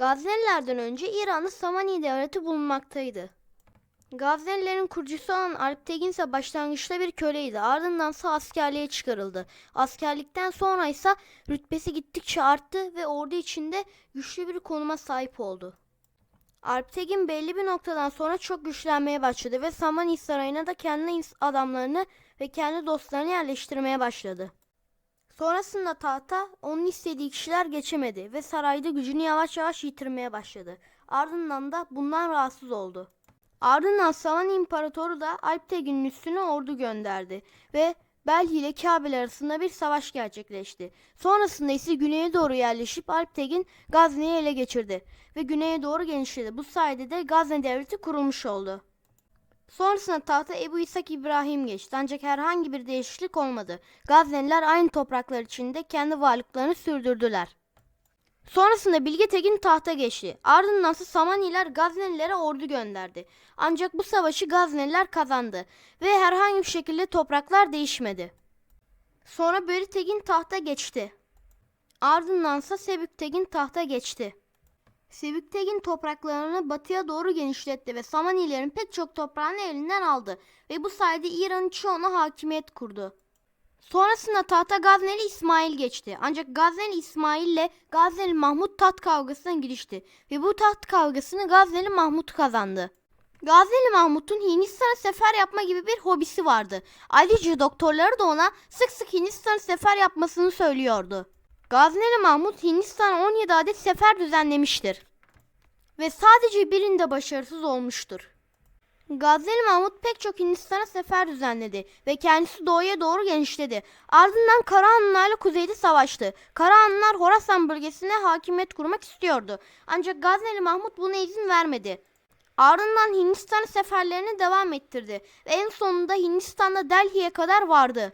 Gaznelilerden önce İran'da Samani devleti bulunmaktaydı. Gaznelilerin kurucusu olan Alptegin ise başlangıçta bir köleydi. Ardındansa askerliğe çıkarıldı. Askerlikten sonra ise rütbesi gittikçe arttı ve ordu içinde güçlü bir konuma sahip oldu. Alptegin belli bir noktadan sonra çok güçlenmeye başladı ve Samani Sarayı'na da kendi adamlarını ve kendi dostlarını yerleştirmeye başladı. Sonrasında tahta onun istediği kişiler geçemedi ve sarayda gücünü yavaş yavaş yitirmeye başladı. Ardından da bundan rahatsız oldu. Ardından Samani İmparatoru da Alptegin'in üstüne ordu gönderdi ve Belhi ile Kabil arasında bir savaş gerçekleşti. Sonrasında ise güneye doğru yerleşip Alptegin Gazne'yi ele geçirdi ve güneye doğru genişledi. Bu sayede de Gazne devleti kurulmuş oldu. Sonrasında tahta Ebu İshak İbrahim geçti ancak herhangi bir değişiklik olmadı. Gazneliler aynı topraklar içinde kendi varlıklarını sürdürdüler. Sonrasında Bilge Tekin tahta geçti. Ardından ise Samaniler Gaznelilere ordu gönderdi. Ancak bu savaşı Gazneliler kazandı ve herhangi bir şekilde topraklar değişmedi. Sonra Beri Tekin tahta geçti. Ardındansa Sebük Tekin tahta geçti. Sebük Tekin topraklarını batıya doğru genişletti ve Samanilerin pek çok toprağını elinden aldı ve bu sayede İran'ın çoğuna hakimiyet kurdu. Sonrasında tahta Gazneli İsmail geçti. Ancak Gazneli İsmail ile Gazneli Mahmut taht kavgasına girişti ve bu taht kavgasını Gazneli Mahmut kazandı. Gazneli Mahmut'un Hindistan'a sefer yapma gibi bir hobisi vardı. Ayrıca doktorları da ona sık sık Hindistan'a sefer yapmasını söylüyordu. Gazneli Mahmut Hindistan'a 17 adet sefer düzenlemiştir. Ve sadece birinde başarısız olmuştur. Gazneli Mahmut pek çok Hindistan'a sefer düzenledi ve kendisi doğuya doğru genişledi. Ardından Karahanlılarla kuzeyde savaştı. Karahanlılar Horasan bölgesine hakimiyet kurmak istiyordu. Ancak Gazneli Mahmut buna izin vermedi. Ardından Hindistan seferlerini devam ettirdi ve en sonunda Hindistan'da Delhi'ye kadar vardı.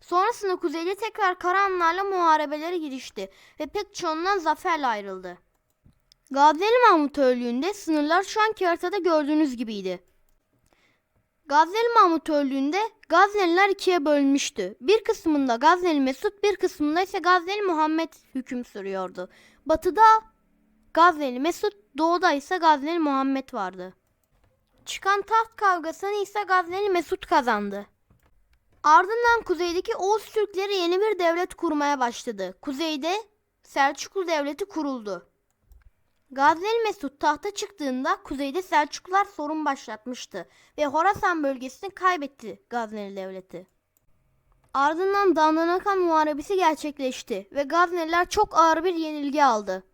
Sonrasında kuzeyde tekrar Karahanlılarla muharebelere girişti ve pek çoğundan zaferle ayrıldı. Gazneli Mahmut öldüğünde sınırlar şu anki haritada gördüğünüz gibiydi. Gazneli Mahmut öldüğünde Gazneliler ikiye bölünmüştü. Bir kısmında Gazneli Mesut, bir kısmında ise Gazneli Muhammed hüküm sürüyordu. Batıda Gazneli Mesut, doğuda ise Gazneli Muhammed vardı. Çıkan taht kavgasını ise Gazneli Mesut kazandı. Ardından kuzeydeki Oğuz Türkleri yeni bir devlet kurmaya başladı. Kuzeyde Selçuklu Devleti kuruldu. Gazneli Mesut tahta çıktığında kuzeyde Selçuklular sorun başlatmıştı ve Horasan bölgesini kaybetti Gazneli Devleti. Ardından Dandanakan Muharebesi gerçekleşti ve Gazneliler çok ağır bir yenilgi aldı.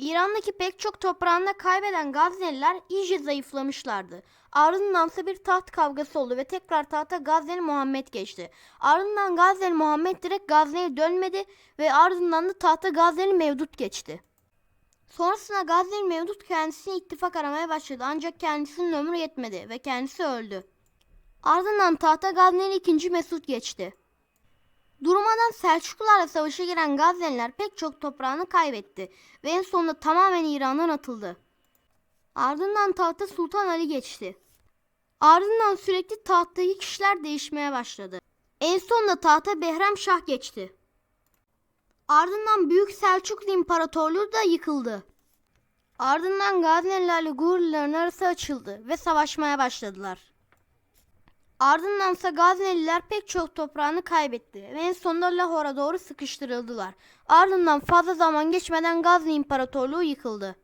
İran'daki pek çok toprağında kaybeden Gazneliler iyice zayıflamışlardı. Ardındansa bir taht kavgası oldu ve tekrar tahta Gazneli Muhammed geçti. Ardından Gazneli Muhammed direkt Gazne'ye dönmedi ve ardından da tahta Gazneli Mevdut geçti. Sonrasında Gazneli Mevdut kendisine ittifak aramaya başladı ancak kendisinin ömrü yetmedi ve kendisi öldü. Ardından tahta Gazneli 2. Mesut geçti. Durmadan Selçuklularla savaşa giren Gazneliler pek çok toprağını kaybetti ve en sonunda tamamen İran'dan atıldı. Ardından tahta Sultan Ali geçti. Ardından sürekli tahttaki kişiler değişmeye başladı. En sonunda tahta Behram Şah geçti. Ardından Büyük Selçuklu İmparatorluğu da yıkıldı. Ardından Gaznelilerle Gurlilerin arası açıldı ve savaşmaya başladılar. Ardındansa Gazneliler pek çok toprağını kaybetti ve en sonunda Lahor'a doğru sıkıştırıldılar. Ardından fazla zaman geçmeden Gazne İmparatorluğu yıkıldı.